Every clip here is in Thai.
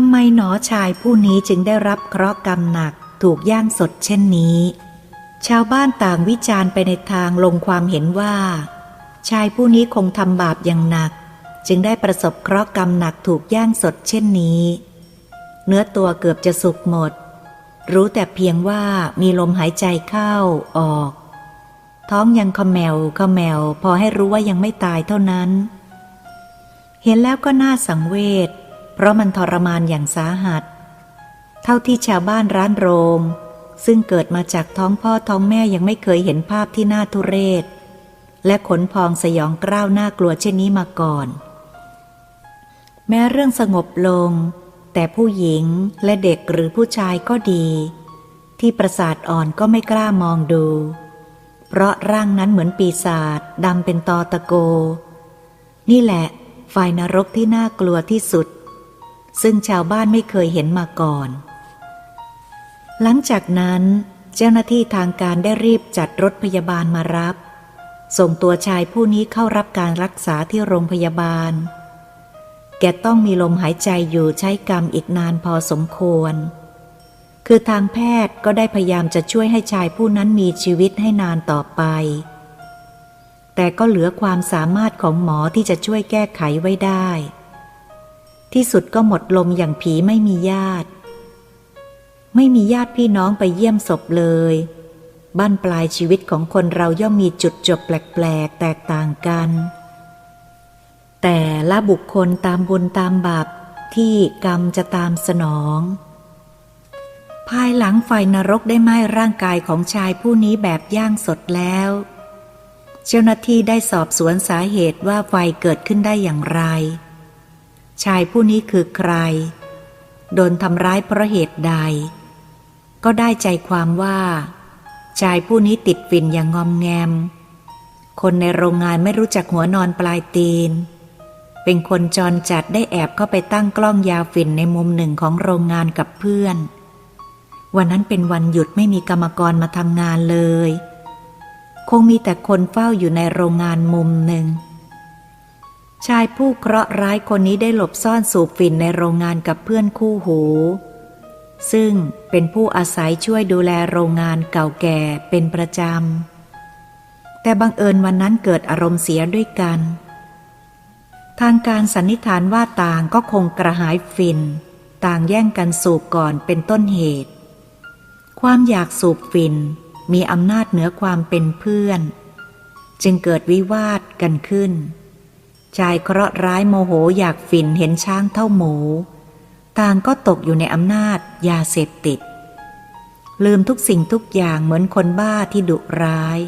ำไมหนอชายผู้นี้จึงได้รับเคราะห์กรรมหนักถูกย่างสดเช่นนี้ ชาวบ้านต่างวิจารณ์ไปในทางลงความเห็นว่า ชายผู้นี้คงทำบาปอย่างหนัก จึงได้ประสบเคราะห์กรรมหนักถูกย่างสดเช่นนี้ เนื้อตัวเกือบจะสุกหมด รู้แต่เพียงว่ามีลมหายใจเข้าออก ท้องยังขมแมวขมแมวพอให้รู้ว่ายังไม่ตายเท่านั้น เห็นแล้วก็น่าสังเวช เพราะมันทรมานอย่างสาหัส เท่าที่ชาวบ้านร้านโรง ซึ่งเกิดมาจากท้องพ่อท้องแม่ยังไม่เคยเห็นภาพที่น่าทุเรศ และขนพองสยองกล้าวน่ากลัวเช่นนี้มาก่อน แม้เรื่องสงบลง แต่ผู้หญิงและเด็กหรือผู้ชายก็ดี ที่ประสาทอ่อนก็ไม่กล้ามองดู เพราะร่างนั้นเหมือนปีศาจดำเป็นตอตะโก นี่แหละ ฝ่ายนรกที่น่ากลัวที่สุด ซึ่งชาวบ้านไม่เคยเห็นมาก่อน หลังจากนั้น เจ้าหน้าที่ทางการได้รีบจัดรถพยาบาลมารับ ส่งตัวชายผู้นี้เข้ารับการรักษาที่โรงพยาบาล แกต้องมีลมหายใจอยู่ใช้กรรมอีกนานพอสมควร คือทางแพทย์ก็ได้พยายามจะช่วยให้ชายผู้นั้นมีชีวิตให้นานต่อไป แต่ก็เหลือความสามารถของหมอที่จะช่วยแก้ไขไว้ได้ ที่สุดก็หมดลมอย่างผีไม่มีญาติ ไม่มีญาติพี่น้องไปเยี่ยมศพเลย บ้านปลายชีวิตของคนเราย่อมมีจุดจบแปลกๆ แตกต่างกัน แต่ละบุคคลตามบุญตามบาปที่กรรมจะตามสนอง ภายหลังไฟนรกได้ไหม้ร่างกายของชายผู้นี้แบบย่างสดแล้ว เจ้าหน้าที่ได้สอบสวนสาเหตุว่าไฟเกิดขึ้นได้อย่างไร ชายผู้นี้คือใคร โดนทำร้ายเพราะเหตุใด ก็ได้ใจความว่า ชายผู้นี้ติดฝิ่นอย่างงอมแงม คนในโรงงานไม่รู้จักหัวนอนปลายตีน เป็นคนจรจัดได้แอบเข้าไปตั้งกล้องยาฝิ่นในมุมหนึ่งของโรงงานกับเพื่อน วันนั้นเป็นวันหยุดไม่มีกรรมกรมาทำงานเลย คงมีแต่คนเฝ้าอยู่ในโรงงานมุมหนึ่ง ชายผู้เคราะห์ร้ายคนนี้ได้หลบซ่อนสูบฝิ่นในโรงงานกับเพื่อนคู่หู ซึ่งเป็นผู้อาศัยช่วยดูแลโรงงานเก่าแก่เป็นประจำ แต่บังเอิญวันนั้นเกิดอารมณ์เสียด้วยกัน ทางการสันนิษฐานว่าต่างก็คงกระหายฝิ่น ต่างแย่งกันสูบก่อนเป็นต้นเหตุ ความอยากสูบฝิ่นมีอำนาจเหนือความเป็นเพื่อน จึงเกิดวิวาทกันขึ้น ชายเคราะห์ร้ายโมโหอยากฝิ่นเห็นช้างเท่าหมู ต่างก็ตกอยู่ในอำนาจยาเสพติด ลืมทุกสิ่งทุกอย่างเหมือนคนบ้าที่ดุร้าย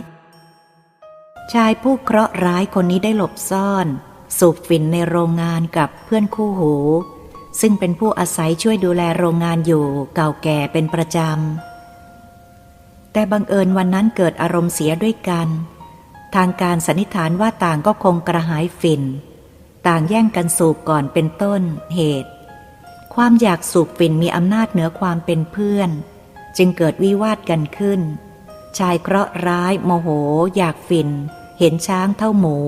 ชายผู้เคราะห์ร้ายคนนี้ได้หลบซ่อน สูบฝิ่นในโรงงานกับเพื่อนคู่หู ซึ่งเป็นผู้อาศัยช่วยดูแลโรงงานอยู่เก่าแก่เป็นประจำแต่บังเอิญวันนั้นเกิดอารมณ์เสียด้วยกัน ทางการสันนิษฐานว่าต่างก็คงกระหายฝิ่น ต่างแย่งกันสูบก่อนเป็นต้นเหตุ ความอยากสูบฝิ่นมีอำนาจเหนือความเป็นเพื่อน จึงเกิดวิวาทกันขึ้น ชายเคราะห์ร้ายโมโห อยากฝิ่น เห็นช้างเท่าหมู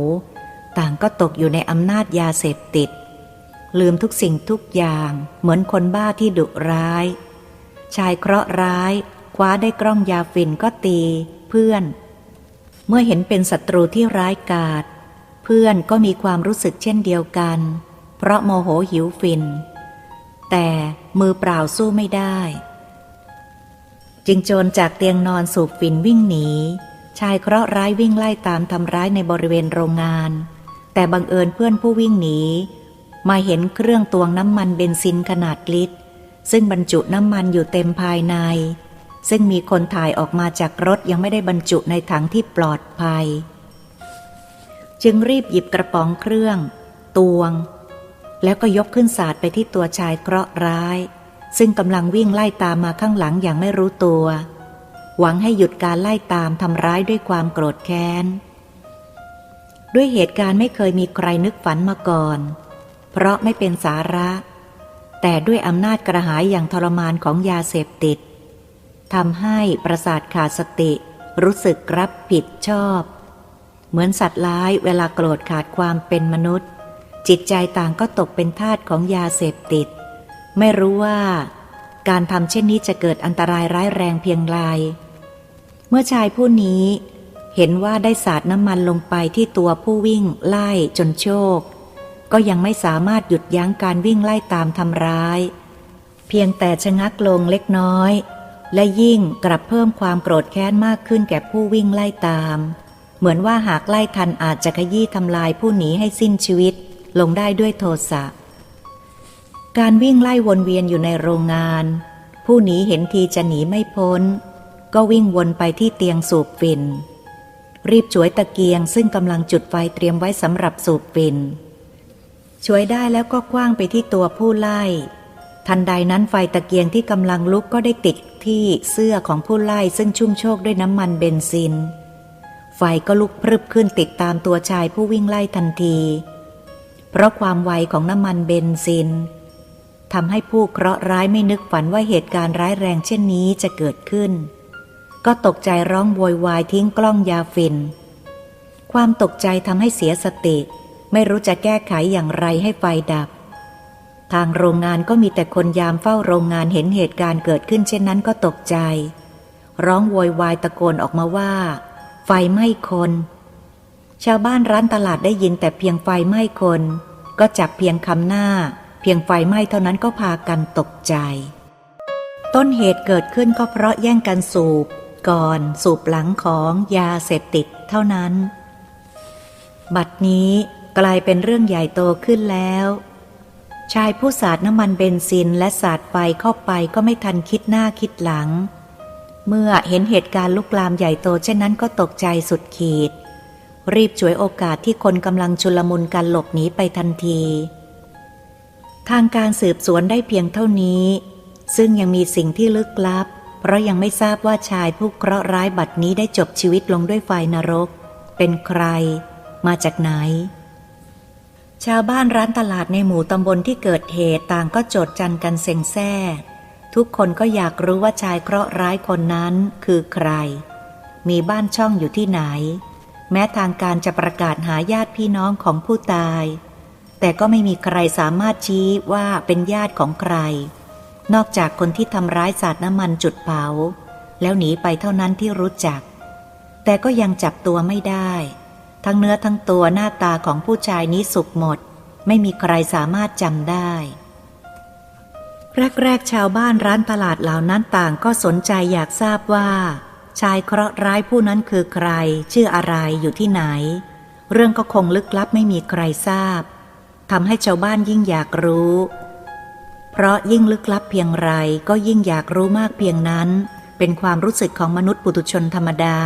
ต่างก็ตกอยู่ในอำนาจยาเสพติด ลืมทุกสิ่งทุกอย่างเหมือนคนบ้าที่ดุร้าย ชายเคราะห์ร้าย คว้าได้กล้องยาฝิ่นก็ตี เพื่อน เมื่อเห็นเป็นศัตรูที่ร้ายกาจเพื่อนก็มีความรู้สึกเช่นเดียวกัน เพราะโมโหหิวฝิ่นแต่มือเปล่าสู้ไม่ได้ จึงโจรจากเตียงนอนสูบฝิ่นวิ่งหนี ชายเคราะห์ร้ายวิ่งไล่ตามทำร้ายในบริเวณโรงงาน แต่บังเอิญเพื่อนผู้วิ่งหนี มาเห็นเครื่องตวงน้ำมันเบนซินขนาดลิตร ซึ่งบรรจุน้ำมันอยู่เต็มภายใน ซึ่งมีคนถ่ายออกมาจากรถยังไม่ได้บรรจุในถังที่ปลอดภัย จึงรีบหยิบกระป๋องเครื่อง ตวง แล้วก็ยกขึ้นสาดไปที่ตัวชายเคราะห์ร้าย ซึ่งกำลังวิ่งไล่ตามมาข้างหลังอย่างไม่รู้ตัว หวังให้หยุดการไล่ตามทำร้ายด้วยความโกรธแค้น ด้วยเหตุการณ์ไม่เคยมีใครนึกฝันมาก่อน เพราะไม่เป็นสาระ แต่ด้วยอำนาจกระหายอย่างทรมานของยาเสพติด ทำให้ประสาทขาดสติ รู้สึกรับผิดชอบ เหมือนสัตว์ร้ายเวลาโกรธขาดความเป็นมนุษย์ จิตใจต่างก็ตกเป็นทาสของยาเสพติด ไม่รู้ว่า การทำเช่นนี้จะเกิดอันตรายร้ายแรงเพียงไร เมื่อชายผู้นี้ เห็นว่าได้สาดน้ำมันลงไปที่ตัวผู้วิ่งไล่จนโชค ก็ยังไม่สามารถหยุดยั้งการวิ่งไล่ตามทำร้าย เพียงแต่ชะงักลงเล็กน้อย และยิ่งกลับเพิ่มความโกรธแค้นมากขึ้นแก่ผู้วิ่งไล่ตาม เหมือนว่าหากไล่ทันอาจจะขยี้ทำลายผู้หนีให้สิ้นชีวิต ลงได้ด้วยโทสะ การวิ่งไล่วนเวียนอยู่ในโรงงาน ผู้หนีเห็นทีจะหนีไม่พ้น ก็วิ่งวนไปที่เตียงสูบฝิ่นรีบช่วยตะเกียงซึ่งกำลังจุดไฟเตรียมไว้สำหรับสูบฝิ่นช่วยได้แล้วก็คว้างไปที่ตัวผู้ไล่ ทันใดนั้นไฟตะเกียงที่กำลังลุกก็ได้ติดที่เสื้อของผู้ไล่ซึ่งชุ่มโชกด้วยน้ำมันเบนซิน ไฟก็ลุกพรึบขึ้นติดตามตัวชายผู้วิ่งไล่ทันที เพราะความไวของน้ำมันเบนซินทำให้ผู้เคราะห์ร้ายไม่นึกฝันว่าเหตุการณ์ร้ายแรงเช่นนี้จะเกิดขึ้น ก็ตกใจร้องโวยวายทิ้งกล้องยาฟิน ความตกใจทำให้เสียสติ ไม่รู้จะแก้ไขอย่างไรให้ไฟดับ ทางโรงงานก็มีแต่คนยามเฝ้าโรงงานเห็นเหตุการณ์เกิดขึ้นเช่นนั้นก็ตกใจ ร้องโวยวายตะโกนออกมาว่า ไฟไหม้คน ชาวบ้านร้านตลาดได้ยินแต่เพียงไฟไหม้คน ก็จับเพียงคำหน้า เพียงไฟไหม้เท่านั้นก็พากันตกใจ ต้นเหตุเกิดขึ้นก็เพราะแย่งกันสูบ ก่อนสูบหลังของยาเสพติดเท่านั้น บัดนี้กลายเป็นเรื่องใหญ่โตขึ้นแล้ว ชายผู้สาดน้ำมันเบนซินและสาดไฟเข้าไปก็ไม่ทันคิดหน้าคิดหลัง เมื่อเห็นเหตุการณ์ลุกลามใหญ่โตเช่นนั้นก็ตกใจสุดขีด รีบฉวยโอกาสที่คนกำลังชุลมุนกันหลบหนีไปทันที ทางการสืบสวนได้เพียงเท่านี้ ซึ่งยังมีสิ่งที่ลึกลับ เพราะยังไม่ทราบว่าชายผู้เคราะห์ร้ายบัดนี้ได้จบชีวิตลงด้วยไฟนรก เป็นใคร มาจากไหน ชาวบ้านร้านตลาดในหมู่ตำบลที่เกิดเหตุต่างก็โจดจันกันเซ็งแซ่ทุกคนก็อยากรู้ว่าชายเคราะห์ร้ายคนนั้นคือใคร มีบ้านช่องอยู่ที่ไหน แม้ทางการจะประกาศหาญาติพี่น้องของผู้ตาย แต่ก็ไม่มีใครสามารถชี้ว่าเป็นญาติของใคร นอกจากคนที่ทำร้ายสาดน้ำมันจุดเผา แล้วหนีไปเท่านั้นที่รู้จัก แต่ก็ยังจับตัวไม่ได้ ทั้งเนื้อทั้งตัวหน้าตาของผู้ชายนี้สุกหมด ไม่มีใครสามารถจำได้แรกๆชาวบ้านร้านตลาดเหล่านั้นต่างก็สนใจอยากทราบว่า ชายเคราะห์ร้ายผู้นั้นคือใคร ชื่ออะไรอยู่ที่ไหน เรื่องก็คงลึกลับไม่มีใครทราบทำให้ชาวบ้านยิ่งอยากรู้ เพราะยิ่งลึกลับเพียงไรก็ยิ่งอยากรู้มากเพียงนั้น เป็นความรู้สึกของมนุษย์ปุถุชนธรรมดา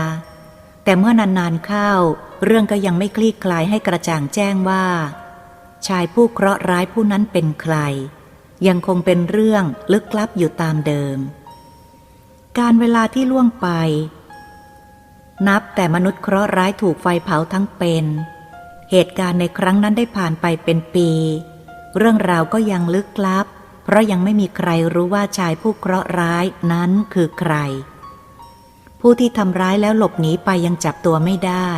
แต่เมื่อนานๆเข้า เรื่องก็ยังไม่คลี่คลายให้กระจ่างแจ้งว่า ชายผู้เคราะห์ร้ายผู้นั้นเป็นใคร ยังคงเป็นเรื่องลึกลับอยู่ตามเดิม การเวลาที่ล่วงไป นับแต่มนุษย์เคราะห์ร้ายถูกไฟเผาทั้งเป็น เหตุการณ์ในครั้งนั้นได้ผ่านไปเป็นปี เรื่องราวก็ยังลึกลับ เพราะยังไม่มีใครรู้ว่าชายผู้เคราะห์ร้ายนั้นคือใคร ผู้ที่ทำร้ายแล้วหลบหนีไปยังจับตัวไม่ได้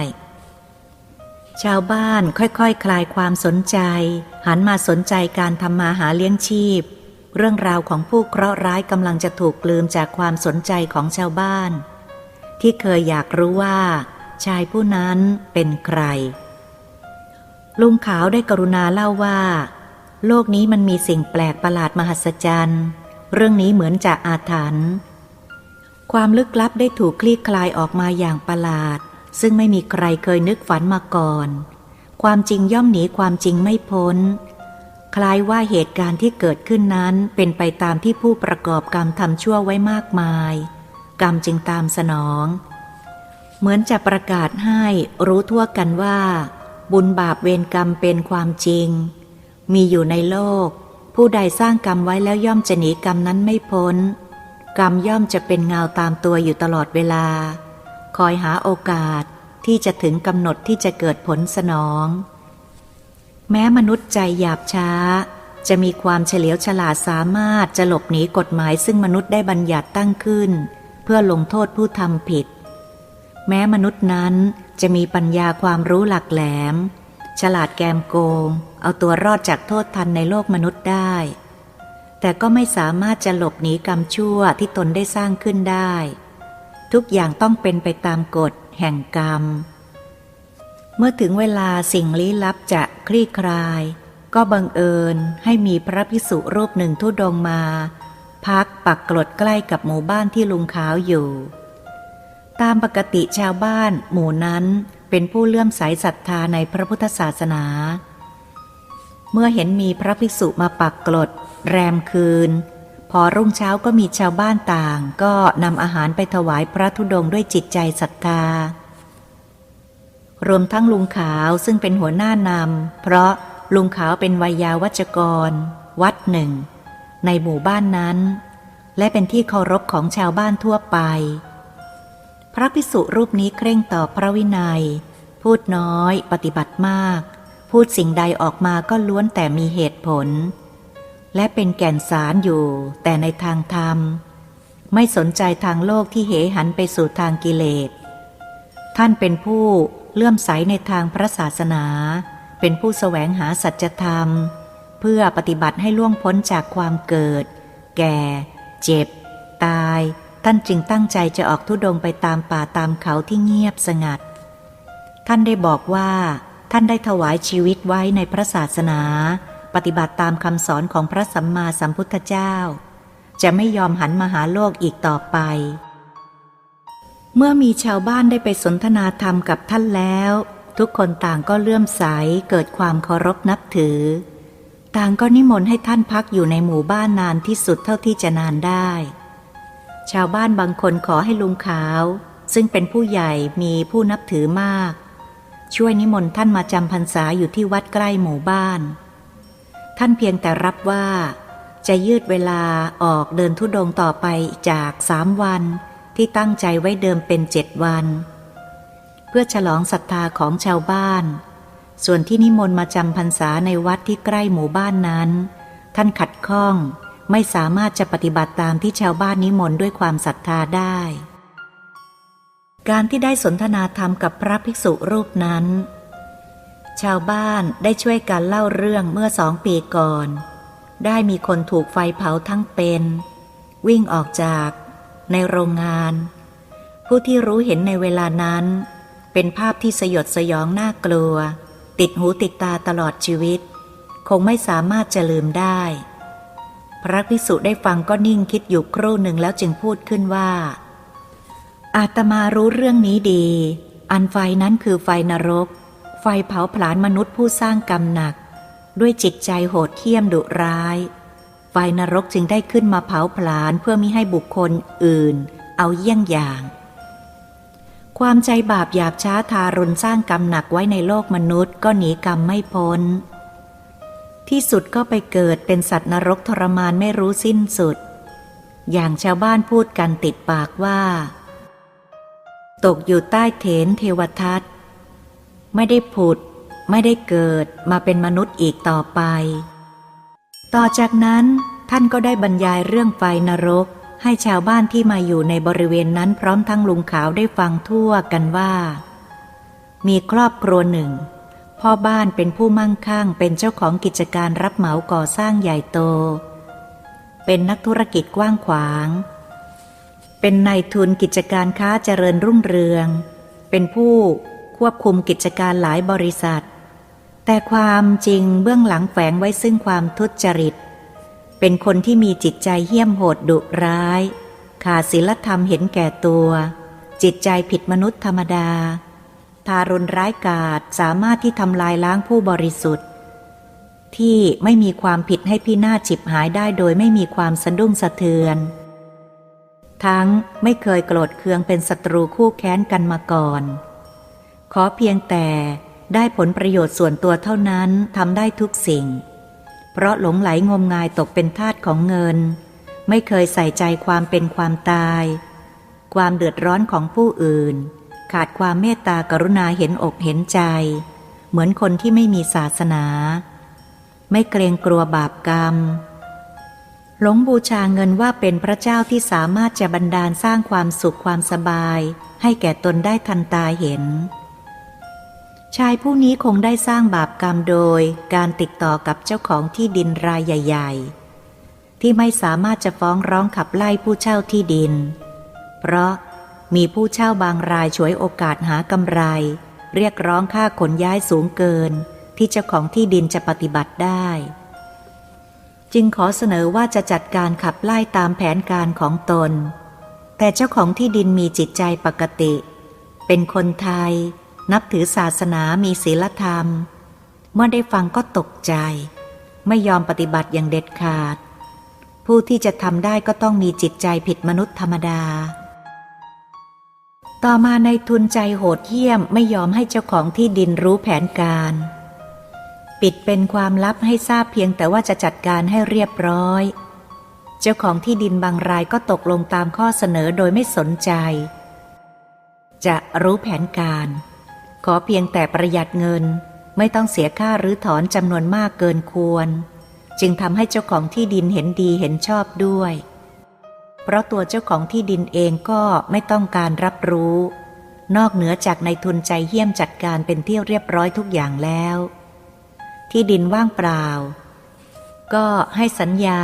ชาวบ้านค่อยๆคคลายความสนใจ หันมาสนใจการทำมาหาเลี้ยงชีพ เรื่องราวของผู้เคราะห์ร้ายกำลังจะถูกลืมจากความสนใจของชาวบ้าน ที่เคยอยากรู้ว่า ชายผู้นั้นเป็นใคร ลุงขาวได้กรุณาเล่าว่า โลกนี้มันมีสิ่งแปลกประหลาดมหัศจรรย์ เรื่องนี้เหมือนจะอาถรรพ์ความลึกลับได้ถูกคลี่คลายออกมาอย่างประหลาด ซึ่งไม่มีใครเคยนึกฝันมาก่อน ความจริงย่อมหนีความจริงไม่พ้น คล้ายว่าเหตุการณ์ที่เกิดขึ้นนั้นเป็นไปตามที่ผู้ประกอบกรรมทำชั่วไว้มากมาย กรรมจึงตามสนอง เหมือนจะประกาศให้รู้ทั่วกันว่า บุญบาปเวรกรรมเป็นความจริง มีอยู่ในโลก ผู้ใดสร้างกรรมไว้แล้วย่อมจะหนีกรรมนั้นไม่พ้น กรรมย่อมจะเป็นเงาตามตัวอยู่ตลอดเวลา คอยหาโอกาสที่จะถึงกำหนดที่จะเกิดผลสนอง แม้มนุษย์ใจหยาบช้า จะมีความเฉลียวฉลาดสามารถจะหลบหนีกฎหมายซึ่งมนุษย์ได้บัญญัติตั้งขึ้น เพื่อลงโทษผู้ทำผิด แม้มนุษย์นั้นจะมีปัญญาความรู้หลักแหลม ฉลาดแกมโกง เอาตัวรอดจากโทษทันในโลกมนุษย์ได้ แต่ก็ไม่สามารถจะหลบหนีกรรมชั่วที่ตนได้สร้างขึ้นได้ ทุกอย่างต้องเป็นไปตามกฎแห่งกรรม เมื่อถึงเวลาสิ่งลี้ลับจะคลี่คลาย ก็บังเอิญให้มีพระพิสุรูปหนึ่งทุดงมา พักปักกลดใกล้กับหมู่บ้านที่ลุงขาวอยู่ ตามปกติชาวบ้านหมู่นั้นเป็นผู้เลื่อมใสศรัทธาในพระพุทธศาสนา เมื่อเห็นมีพระภิกษุมาปักกลด แรมคืน อรุ่งเช้าก็มีชาวบ้านต่าง ก็นำอาหารไปถวายพระธุดงค์ด้วยจิตใจศรัทธารวมทั้งลุงขาวซึ่งเป็นหัวหน้านำเพราะลุงขาวเป็นวัยาวัจกร วัดหนึ่ง ในหมู่บ้านนั้น และเป็นที่เคารพของชาวบ้านทั่วไป พระภิกษุรูปนี้เคร่งต่อพระวินัย พูดน้อย ปฏิบัติมาก พูดสิ่งใดออกมาก็ล้วนแต่มีเหตุผล และเป็นแก่นสารอยู่ แต่ในทางธรรม ไม่สนใจทางโลกที่เหหันไปสู่ทางกิเลส ท่านเป็นผู้เลื่อมใสในทางพระศาสนา เป็นผู้แสวงหาสัจธรรม เพื่อปฏิบัติให้ล่วงพ้นจากความเกิด แก่ เจ็บ ตาย ท่านจึงตั้งใจจะออกทุดงไปตามป่าตามเขาที่เงียบสงัด ท่านได้บอกว่า ท่านได้ถวายชีวิตไว้ในพระศาสนา ปฏิบัติตามคำสอนของพระสัมมาสัมพุทธเจ้า จะไม่ยอมหันมาหาโลกอีกต่อไป เมื่อมีชาวบ้านได้ไปสนทนาธรรมกับท่านแล้ว ทุกคนต่างก็เลื่อมใสเกิดความเคารพนับถือ ต่างก็นิมนต์ให้ท่านพักอยู่ในหมู่บ้านนานที่สุดเท่าที่จะนานได้ ชาวบ้านบางคนขอให้ลุงขาว ซึ่งเป็นผู้ใหญ่มีผู้นับถือมาก ช่วยนิมนต์ท่านมาจำพรรษาอยู่ที่วัดใกล้หมู่บ้าน ท่านเพียงแต่รับว่า จะยืดเวลาออกเดินทุดงต่อไปจากสามวันที่ตั้งใจไว้เดิมเป็นเจ็ดวัน เพื่อฉลองศรัทธาของชาวบ้าน ส่วนที่นิมนต์มาจำพรรษาในวัดที่ใกล้หมู่บ้านนั้น ท่านขัดข้องไม่สามารถจะปฏิบัติตามที่ชาวบ้านนิมนต์ด้วยความศรัทธาได้ การที่ได้สนทนาธรรมกับพระภิกษุรูปนั้น ชาวบ้านได้ช่วยกันเล่าเรื่องเมื่อสองปีก่อน ได้มีคนถูกไฟเผาทั้งเป็น วิ่งออกจากในโรงงาน ผู้ที่รู้เห็นในเวลานั้น เป็นภาพที่สยดสยองน่ากลัว ติดหูติดตาตลอดชีวิต คงไม่สามารถจะลืมได้ พระภิกษุได้ฟังก็นิ่งคิดอยู่ครู่หนึ่งแล้วจึงพูดขึ้นว่า อาตมารู้เรื่องนี้ดี อันไฟนั้นคือไฟนรก ไฟเผาผลาญมนุษย์ผู้สร้างกรรมหนัก ด้วยจิตใจโหดเหี้ยมดุร้าย ไฟนรกจึงได้ขึ้นมาเผาผลาญเพื่อมิให้บุคคลอื่น เอาเยี่ยงอย่าง ความใจบาปหยาบช้าทารุณสร้างกรรมหนักไว้ในโลกมนุษย์ก็หนีกรรมไม่พ้น ที่สุดก็ไปเกิดเป็นสัตว์นรกทรมานไม่รู้สิ้นสุด อย่างชาวบ้านพูดกันติดปากว่า ตกอยู่ใต้เถนเทวทัต ไม่ได้ผุด ไม่ได้เกิดมาเป็นมนุษย์อีกต่อไป ต่อจากนั้นท่านก็ได้บรรยายเรื่องไฟนรก ให้ชาวบ้านที่มาอยู่ในบริเวณนั้นพร้อมทั้งลุงขาวได้ฟังทั่วกันว่า มีครอบครัวหนึ่ง พ่อบ้านเป็นผู้มั่งคั่งเป็นเจ้าของกิจการรับเหมาก่อสร้างใหญ่โต เป็นนักธุรกิจกว้างขวาง เป็นนายทุนกิจการค้าเจริญรุ่งเรือง เป็นผู้ ควบคุมกิจการหลายบริษัท แต่ความจริงเบื้องหลังแฝงไว้ซึ่งความทุจริต เป็นคนที่มีจิตใจเหี้ยมโหดดุร้าย ขาดศีลธรรมเห็นแก่ตัว จิตใจผิดมนุษย์ธรรมดา ทารุณร้ายกาจสามารถที่ทำลายล้างผู้บริสุทธิ์ ที่ไม่มีความผิดให้พี่นาศฉิบหายได้โดยไม่มีความสะดุ้งสะเทือนทั้งไม่เคยโกรธเคืองเป็นศัตรูคู่แค้นกันมาก่อน ขอเพียงแต่ได้ผลประโยชน์ส่วนตัวเท่านั้นทำได้ทุกสิ่ง เพราะหลงไหลงมงายตกเป็นทาสของเงิน ไม่เคยใส่ใจความเป็นความตาย ความเดือดร้อนของผู้อื่น ขาดความเมตตากรุณาเห็นอกเห็นใจ เหมือนคนที่ไม่มีศาสนา ไม่เกรงกลัวบาปกรรม หลงบูชาเงินว่าเป็นพระเจ้าที่สามารถจะบันดาลสร้างความสุขความสบาย ให้แก่ตนได้ทันตาเห็น ชายผู้นี้คงได้สร้างบาปกรรมโดยการติดต่อกับเจ้าของที่ดินรายใหญ่ ๆ ที่ไม่สามารถจะฟ้องร้องขับไล่ผู้เช่าที่ดิน เพราะมีผู้เช่าบางรายฉวยโอกาสหากำไร เรียกร้องค่าขนย้ายสูงเกิน ที่เจ้าของที่ดินจะปฏิบัติได้ จึงขอเสนอว่าจะจัดการขับไล่ตามแผนการของตน แต่เจ้าของที่ดินมีจิตใจปกติ เป็นคนไทย นับถือศาสนามีศีลธรรม เมื่อได้ฟังก็ตกใจ ไม่ยอมปฏิบัติอย่างเด็ดขาด ผู้ที่จะทำได้ก็ต้องมีจิตใจผิดมนุษย์ธรรมดา ต่อมาในทุนใจโหดเหี้ยมไม่ยอมให้เจ้าของที่ดินรู้แผนการ ปิดเป็นความลับให้ทราบเพียงแต่ว่าจะจัดการให้เรียบร้อย เจ้าของที่ดินบางรายก็ตกลงตามข้อเสนอโดยไม่สนใจ จะรู้แผนการ ขอเพียงแต่ประหยัดเงิน ไม่ต้องเสียค่าหรือถอนจำนวนมากเกินควร จึงทำให้เจ้าของที่ดินเห็นดีเห็นชอบด้วย เพราะตัวเจ้าของที่ดินเองก็ไม่ต้องการรับรู้ นอกเหนือจากในทุนใจเยี่ยมจัดการเป็นที่เรียบร้อยทุกอย่างแล้ว ที่ดินว่างเปล่า ก็ให้สัญญา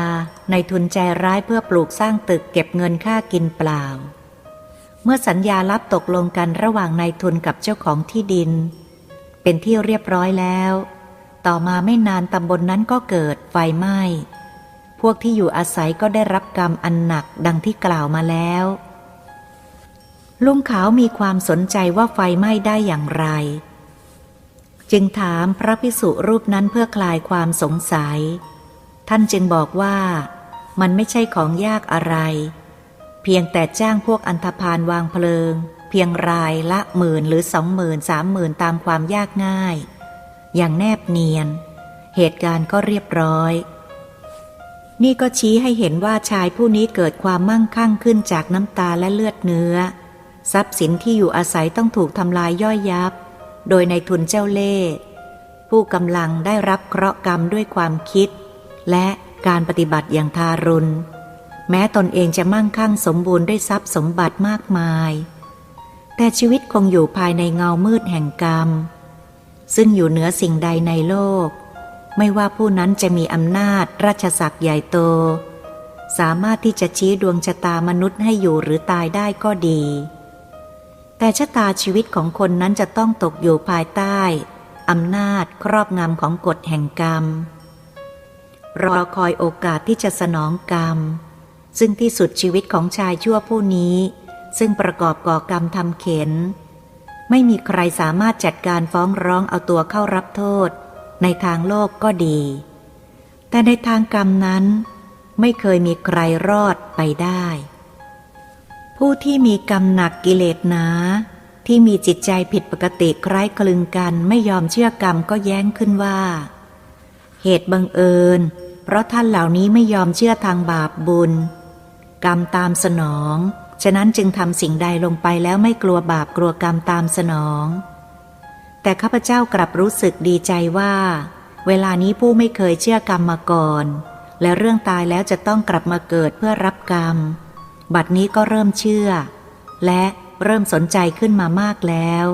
ในทุนใจร้ายเพื่อปลูกสร้างตึกเก็บเงินค่ากินเปล่า เมื่อสัญญารับตกลงกันระหว่างนายทุนกับเจ้าของที่ดิน เป็นที่เรียบร้อยแล้ว ต่อมาไม่นานตำบลนนั้นก็เกิดไฟไหม้ พวกที่อยู่อาศัยก็ได้รับกรรมอันหนักดังที่กล่าวมาแล้ว ลุงขาวมีความสนใจว่าไฟไหม้ได้อย่างไร จึงถามพระพิสุรูปนั้นเพื่อคลายความสงสัย ท่านจึงบอกว่ามันไม่ใช่ของยากอะไร เพียงแต่จ้างพวกอันธพาลวางเพลิง เพียงรายละหมื่นหรือสองหมื่นสามหมื่นตามความยากง่าย อย่างแนบเนียน เหตุการณ์ก็เรียบร้อย นี่ก็ชี้ให้เห็นว่าชายผู้นี้เกิดความมั่งคั่งขึ้นจากน้ำตาและเลือดเนื้อ ทรัพย์สินที่อยู่อาศัยต้องถูกทำลายย่อยยับ โดยในทุนเจ้าเล่ห์ผู้กำลังได้รับเคราะห์กรรมด้วยความคิด และการปฏิบัติอย่างทารุณ แม้ตนเองจะมั่งคั่งสมบูรณ์ด้วยทรัพย์สมบัติมากมาย แต่ชีวิตคงอยู่ภายในเงามืดแห่งกรรม ซึ่งอยู่เหนือสิ่งใดในโลก ไม่ว่าผู้นั้นจะมีอำนาจราชศักดิ์ใหญ่โต สามารถที่จะชี้ดวงชะตามนุษย์ให้อยู่หรือตายได้ก็ดี แต่ชะตาชีวิตของคนนั้นจะต้องตกอยู่ภายใต้อำนาจครอบงำของกฎแห่งกรรม รอคอยโอกาสที่จะสนองกรรม ซึ่งที่สุดชีวิตของชายชั่วผู้นี้ ซึ่งประกอบก่อกรรมทำเข็น ไม่มีใครสามารถจัดการฟ้องร้องเอาตัวเข้ารับโทษ ในทางโลกก็ดี แต่ในทางกรรมนั้น ไม่เคยมีใครรอดไปได้ ผู้ที่มีกรรมหนักกิเลสหนาที่มีจิตใจผิดปกติคล้ายคลึงกันไม่ยอมเชื่อกรรมก็แย้งขึ้นว่า เหตุบังเอิญ เพราะท่านเหล่านี้ไม่ยอมเชื่อทางบาปบุญ กรรมตามสนอง ฉะนั้นจึงทำสิ่งใดลงไปแล้วไม่กลัวบาปกลัวกรรมตามสนอง แต่ข้าพเจ้ากลับรู้สึกดีใจว่า เวลานี้ผู้ไม่เคยเชื่อกรรมมาก่อน และเรื่องตายแล้วจะต้องกลับมาเกิดเพื่อรับกรรม บัดนี้ก็เริ่มเชื่อ และเริ่มสนใจขึ้นมามากแล้ว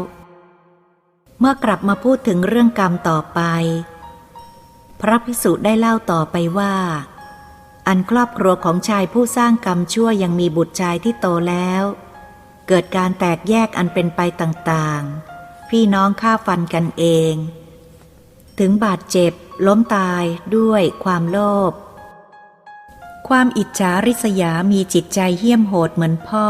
เมื่อกลับมาพูดถึงเรื่องกรรมต่อไป พระภิกษุได้เล่าต่อไปว่า อันครอบครัวของชายผู้สร้างกรรมชั่วยังมีบุตรชายที่โตแล้ว เกิดการแตกแยกอันเป็นไปต่างๆ พี่น้องฆ่าฟันกันเอง ถึงบาดเจ็บ ล้มตายด้วยความโลภความอิจฉาริษยามีจิตใจเหี้ยมโหดเหมือนพ่อ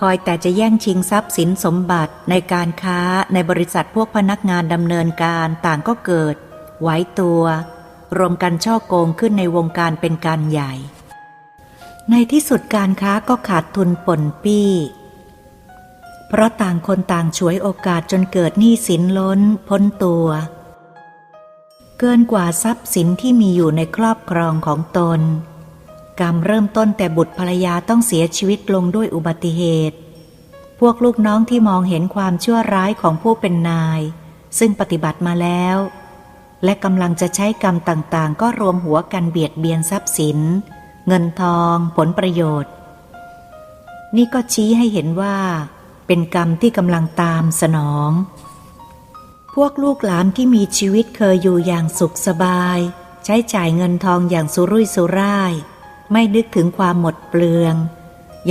คอยแต่จะแย่งชิงทรัพย์สินสมบัติในการค้าในบริษัทพวกพนักงานดำเนินการต่างก็เกิด ไว้ตัว รวมกันช่อโกงขึ้นในวงการเป็นการใหญ่ ในที่สุดการค้าก็ขาดทุนป่นปี้ เพราะต่างคนต่างฉวยโอกาสจนเกิดหนี้สินล้น พ้นตัว เกินกว่าทรัพย์สินที่มีอยู่ในครอบครองของตน กรรมเริ่มต้นแต่บุตรภรรยาต้องเสียชีวิตลงด้วยอุบัติเหตุ พวกลูกน้องที่มองเห็นความชั่วร้ายของผู้เป็นนาย ซึ่งปฏิบัติมาแล้ว และกำลังจะใช้กรรมต่างๆ ก็รวมหัวกันเบียดเบียนทรัพย์สิน เงินทอง ผลประโยชน์ นี่ก็ชี้ให้เห็นว่า เป็นกรรมที่กำลังตามสนอง พวกลูกหลานที่มีชีวิตเคยอยู่อย่างสุขสบาย ใช้จ่ายเงินทองอย่างสุรุ่ยสุร่าย ไม่นึกถึงความหมดเปลือง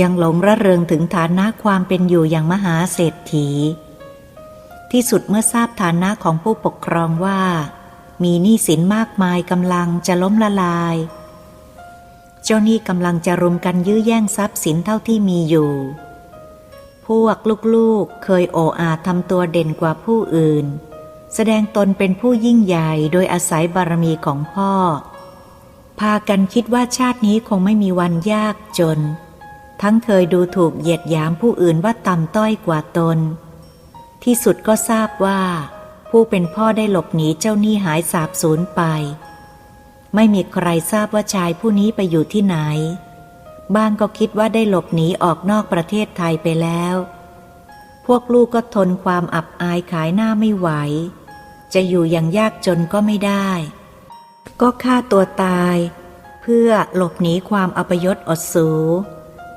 ยังหลงระเริงถึงฐานะความเป็นอยู่อย่างมหาเศรษฐี ที่สุดเมื่อทราบฐานะของผู้ปกครองว่า มีหนี้สินมากมายกำลังจะล้มละลาย เจ้าหนี้กำลังจะรุมกันยื้อแย่งทรัพย์สินเท่าที่มีอยู่ พวกลูกๆเคยโออาทำตัวเด่นกว่าผู้อื่น แสดงตนเป็นผู้ยิ่งใหญ่โดยอาศัยบารมีของพ่อ พากันคิดว่าชาตินี้คงไม่มีวันยากจน ทั้งเคยดูถูกเหยียดหยามผู้อื่นว่าต่ำต้อยกว่าตน ที่สุดก็ทราบว่า ผู้เป็นพ่อได้หลบหนีเจ้าหนี้หายสาบสูญไป ไม่มีใครทราบว่าชายผู้นี้ไปอยู่ที่ไหน บ้างก็คิดว่าได้หลบหนีออกนอกประเทศไทยไปแล้ว พวกลูกก็ทนความอับอายขายหน้าไม่ไหว จะอยู่อย่างยากจนก็ไม่ได้ ก็ฆ่าตัวตาย เพื่อหลบหนีความอัปยศอดสู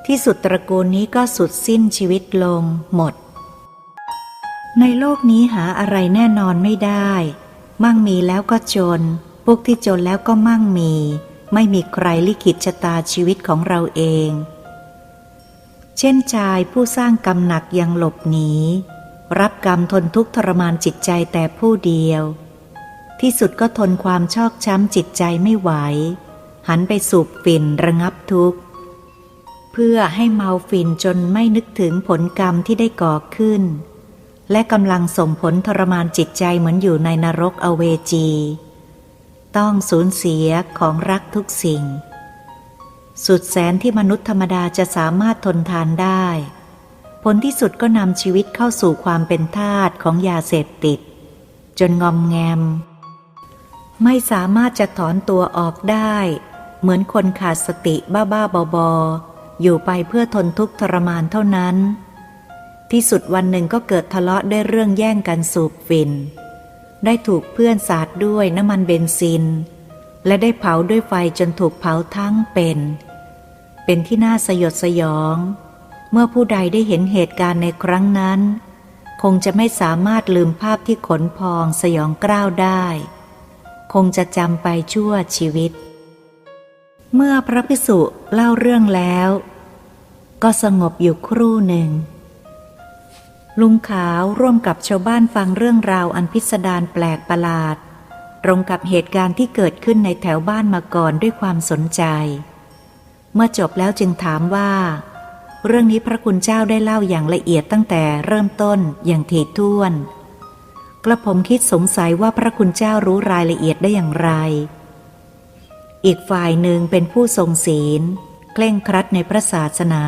ที่สุดตระกูลนี้ก็สุดสิ้นชีวิตลงหมด ในโลกนี้หาอะไรแน่นอนไม่ได้ มั่งมีแล้วก็จน พวกที่จนแล้วก็มั่งมี ไม่มีใครลิขิตชะตาชีวิตของเราเอง เช่นชายผู้สร้างกรรมหนักยังหลบหนี รับกรรมทนทุกข์ทรมานจิตใจแต่ผู้เดียว ที่สุดก็ทนความชอกช้ำจิตใจไม่ไหว หันไปสูบฝิ่นระงับทุกข์ เพื่อให้เมาฝิ่นจนไม่นึกถึงผลกรรมที่ได้ก่อขึ้น และกำลังส่งผลทรมานจิตใจเหมือนอยู่ในนรกอเวจี ต้องสูญเสียของรักทุกสิ่ง สุดแสนที่มนุษย์ธรรมดาจะสามารถทนทานได้ ผลที่สุดก็นำชีวิตเข้าสู่ความเป็นทาสของยาเสพติด จนงอมแงม ไม่สามารถจะถอนตัวออกได้ เหมือนคนขาดสติบ้าๆบอๆอยู่ไปเพื่อทนทุกข์ทรมานเท่านั้น ที่สุดวันหนึ่งก็เกิดทะเลาะด้วยเรื่องแย่งกันสูบฝิ่น ได้ถูกเพื่อนสาดด้วยน้ำมันเบนซิน และได้เผาด้วยไฟจนถูกเผาทั้งเป็น เป็นที่น่าสยดสยอง เมื่อผู้ใดได้เห็นเหตุการณ์ในครั้งนั้น คงจะไม่สามารถลืมภาพที่ขนพองสยองกล้าวได้ คงจะจำไปชั่วชีวิต เมื่อพระพิสุเล่าเรื่องแล้ว ก็สงบอยู่ครู่หนึ่ง ลุงขาวร่วมกับชาวบ้านฟังเรื่องราวอันพิสดารแปลกประหลาด ตรงกับเหตุการณ์ที่เกิดขึ้นในแถวบ้านมาก่อนด้วยความสนใจ เมื่อจบแล้วจึงถามว่า เรื่องนี้พระคุณเจ้าได้เล่าอย่างละเอียดตั้งแต่เริ่มต้นอย่างถี่ถ้วน กระผมคิดสงสัยว่าพระคุณเจ้ารู้รายละเอียดได้อย่างไร อีกฝ่ายหนึ่งเป็นผู้ทรงศีล เคร่งครัดในพระศาสนา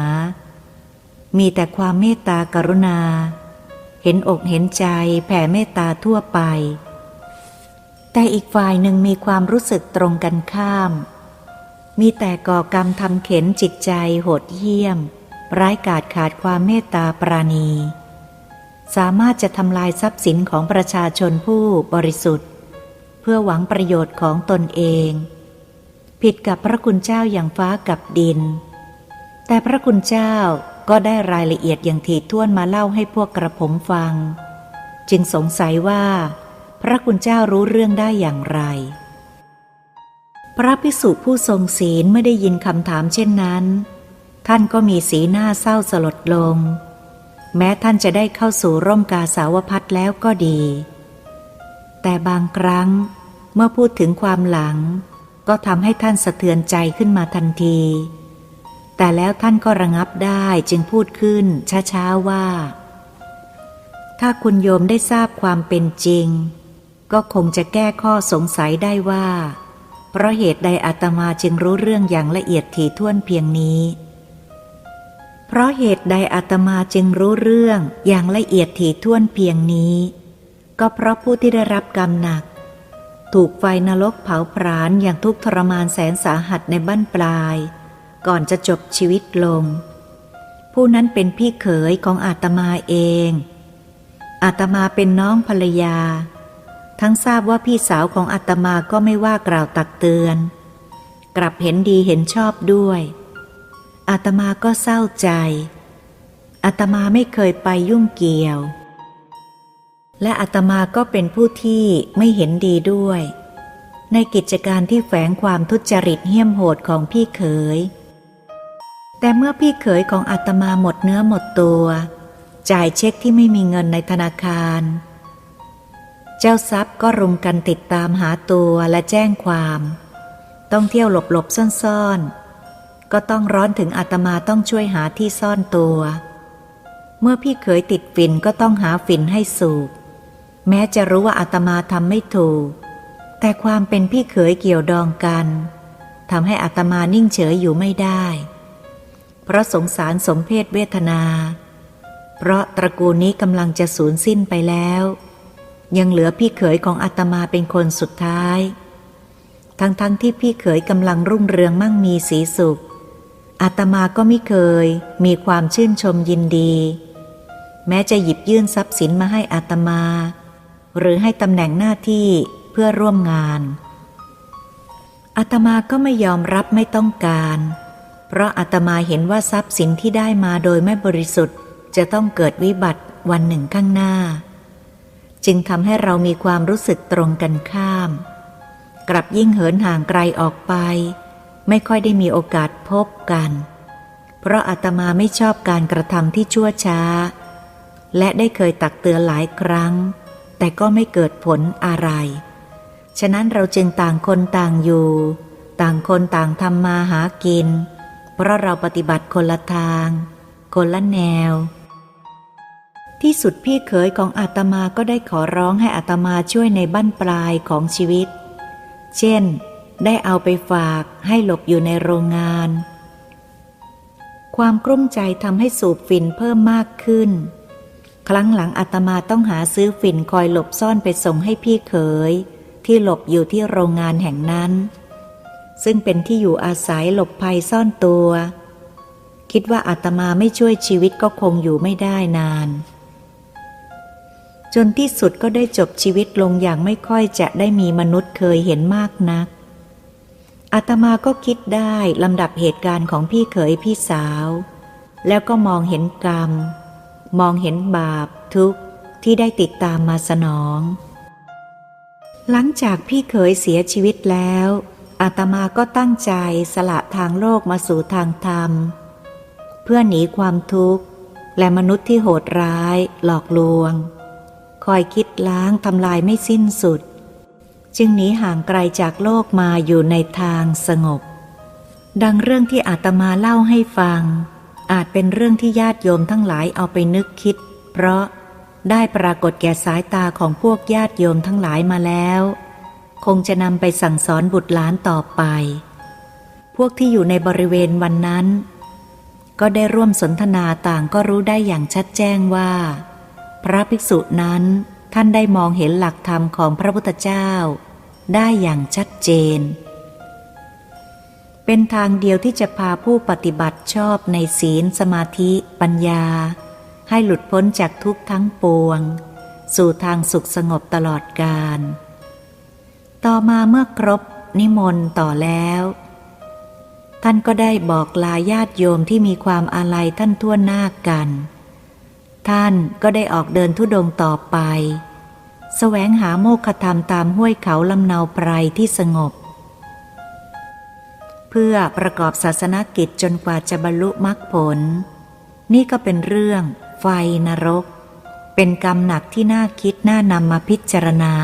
มีแต่ความเมตตากรุณา เห็นอกเห็นใจแผ่เมตตาทั่วไป แต่อีกฝ่ายหนึ่งมีความรู้สึกตรงกันข้าม มีแต่ก่อกรรมทำเข็นจิตใจโหดเหี้ยม ร้ายกาจขาดความเมตตาปราณี สามารถจะทำลายทรัพย์สินของประชาชนผู้บริสุทธิ์ เพื่อหวังประโยชน์ของตนเอง ผิดกับพระคุณเจ้าอย่างฟ้ากับดิน แต่พระคุณเจ้า ก็ได้รายละเอียดอย่างถี่ถ้วนมาเล่าให้พวกกระผมฟัง จึงสงสัยว่า พระคุณเจ้ารู้เรื่องได้อย่างไร พระพิสุผู้ทรงศีลไม่ได้ยินคำถามเช่นนั้น ท่านก็มีสีหน้าเศร้าสลดลง แม้ท่านจะได้เข้าสู่ร่มกาสาวพัดแล้วก็ดี แต่บางครั้งเมื่อพูดถึงความหลัง ก็ทำให้ท่านสะเทือนใจขึ้นมาทันที แต่แล้วท่านก็ระงับได้จึงพูดขึ้นช้าๆว่า ถ้าคุณโยมได้ทราบความเป็นจริง ก็คงจะแก้ข้อสงสัยได้ว่า เพราะเหตุใดอาตมาจึงรู้เรื่องอย่างละเอียดถี่ถ้วนเพียงนี้ เพราะเหตุใดอาตมาจึงรู้เรื่องอย่างละเอียดถี่ถ้วนเพียงนี้ ก็เพราะผู้ที่ได้รับกรรมหนัก ถูกไฟนรกเผาผลาญอย่างทุกทรมานแสนสาหัสในบั้นปลาย ก่อนจะจบชีวิตลง ผู้นั้นเป็นพี่เขยของอาตมาเอง อาตมาเป็นน้องภรรยา ทั้งทราบว่าพี่สาวของอาตมาก็ไม่ว่ากล่าวตักเตือน กลับเห็นดีเห็นชอบด้วย อาตมาก็เศร้าใจอาตมาไม่เคยไปยุ่งเกี่ยว และอาตมาก็เป็นผู้ที่ไม่เห็นดีด้วย ในกิจการที่แฝงความทุจริตเหี้ยมโหดของพี่เขย แต่เมื่อพี่เขยของอาตมาหมดเนื้อหมดตัว จ่ายเช็คที่ไม่มีเงินในธนาคาร เจ้าทรัพย์ก็รุมกันติดตามหาตัวและแจ้งความ ต้องเที่ยวหลบหลบซ่อนๆ ก็ต้องร้อนถึงอาตมาต้องช่วยหาที่ซ่อนตัว เมื่อพี่เขยติดฝิ่นก็ต้องหาฝิ่นให้สูบแม้จะรู้ว่าอาตมาทำไม่ถูก แต่ความเป็นพี่เขยเกี่ยวดองกันทำให้อาตมานิ่งเฉยอยู่ไม่ได้ เพราะสงสารสมเพศเวทนา เพราะตระกูลนี้กำลังจะสูญสิ้นไปแล้ว ยังเหลือพี่เขยของอาตมาเป็นคนสุดท้าย ทั้งๆทที่พี่เขยกำลังรุ่งเรืองมั่งมีสีสุข อาตมาก็ไม่เคยมีความชื่นชมยินดี แม้จะหยิบยื่นทรัพย์สินมาให้อาตมา หรือให้ตำแหน่งหน้าที่เพื่อร่วมงานอาตมาก็ไม่ยอมรับไม่ต้องการ เพราะอาตมาเห็นว่าทรัพย์สินที่ได้มาโดยไม่บริสุทธิ์ จะต้องเกิดวิบัติวันหนึ่งข้างหน้า จึงทำให้เรามีความรู้สึกตรงกันข้าม กลับยิ่งเหินห่างไกลออกไป ไม่ค่อยได้มีโอกาสพบกัน เพราะอาตมาไม่ชอบการกระทำที่ชั่วช้า และได้เคยตักเตือนหลายครั้ง แต่ก็ไม่เกิดผลอะไร ฉะนั้นเราจึงต่างคนต่างอยู่ ต่างคนต่างทำมาหากิน เพราะเราปฏิบัติคนละทาง คนละแนว ที่สุดพี่เขยของอาตมาก็ได้ขอร้องให้อาตมาช่วยในบั้นปลายของชีวิต เช่น ได้เอาไปฝากให้หลบอยู่ในโรงงาน ความกลุ้มใจทำให้สูบฝิ่นเพิ่มมากขึ้น ครั้งหลังอาตมาต้องหาซื้อฝิ่นคอยหลบซ่อนไปส่งให้พี่เขยที่หลบอยู่ที่โรงงานแห่งนั้น ซึ่งเป็นที่อยู่อาศัยหลบภัยซ่อนตัว คิดว่าอาตมาไม่ช่วยชีวิตก็คงอยู่ไม่ได้นาน จนที่สุดก็ได้จบชีวิตลงอย่างไม่ค่อยจะได้มีมนุษย์เคยเห็นมากนัก อาตมาก็คิดได้ลำดับเหตุการณ์ของพี่เขยพี่สาว แล้วก็มองเห็นกรรม มองเห็นบาปทุกข์ที่ได้ติดตามมาสนอง หลังจากพี่เขยเสียชีวิตแล้ว อาตมาก็ตั้งใจสละทางโลกมาสู่ทางธรรม เพื่อหนีความทุกข์ และมนุษย์ที่โหดร้าย หลอกลวง คอยคิดล้างทำลายไม่สิ้นสุด จึงหนีห่างไกลจากโลกมาอยู่ในทางสงบ ดังเรื่องที่อาตมาเล่าให้ฟัง อาจเป็นเรื่องที่ญาติโยมทั้งหลายเอาไปนึกคิด เพราะได้ปรากฏแก่สายตาของพวกญาติโยมทั้งหลายมาแล้ว คงจะนำไปสั่งสอนบุตรหลานต่อไป พวกที่อยู่ในบริเวณวันนั้น ก็ได้ร่วมสนทนาต่างก็รู้ได้อย่างชัดแจ้งว่า พระภิกษุนั้นท่านได้มองเห็นหลักธรรมของพระพุทธเจ้า ได้อย่างชัดเจน เป็นทางเดียวที่จะพาผู้ปฏิบัติชอบในศีลสมาธิ ปัญญา ให้หลุดพ้นจากทุกข์ทั้งปวง สู่ทางสุขสงบตลอดกาล ต่อมาเมื่อครบนิมนต์ต่อแล้ว ท่านก็ได้บอกลาญาติโยมที่มีความอาลัยท่านทั่วหน้ากัน ท่านก็ได้ออกเดินทุดงต่อไปแสวงหาโมฆะธรรมตามห้วยเขาลำเนาไพรที่สงบ เพื่อประกอบศาสนกิจจนกว่าจะบรรลุมรรคผล นี่ก็เป็นเรื่องไฟนรก เป็นกรรมหนักที่น่าคิดน่านำมาพิจารณา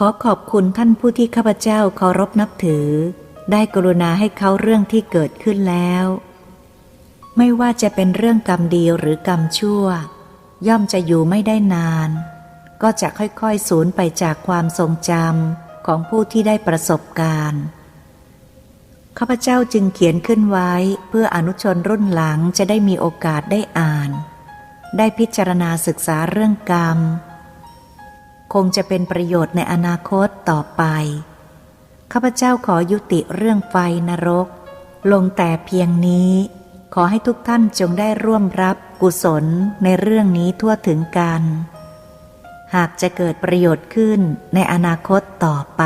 ขอขอบคุณท่านผู้ที่ข้าพเจ้าเคารพนับถือ ได้กรุณาให้เขาเรื่องที่เกิดขึ้นแล้ว ไม่ว่าจะเป็นเรื่องกรรมดีหรือกรรมชั่ว ย่อมจะอยู่ไม่ได้นาน ก็จะค่อยๆสูญไปจากความทรงจำของผู้ที่ได้ประสบการณ์ข้าพเจ้าจึงเขียนขึ้นไว้เพื่ออนุชนรุ่นหลังจะได้มีโอกาสได้อ่าน ได้พิจารณาศึกษาเรื่องกรรม คงจะเป็นประโยชน์ในอนาคตต่อไป ข้าพเจ้าขอยุติเรื่องไฟนรก ลงแต่เพียงนี้ ขอให้ทุกท่านจงได้ร่วมรับกุศลในเรื่องนี้ทั่วถึงกัน หากจะเกิดประโยชน์ขึ้นในอนาคตต่อไป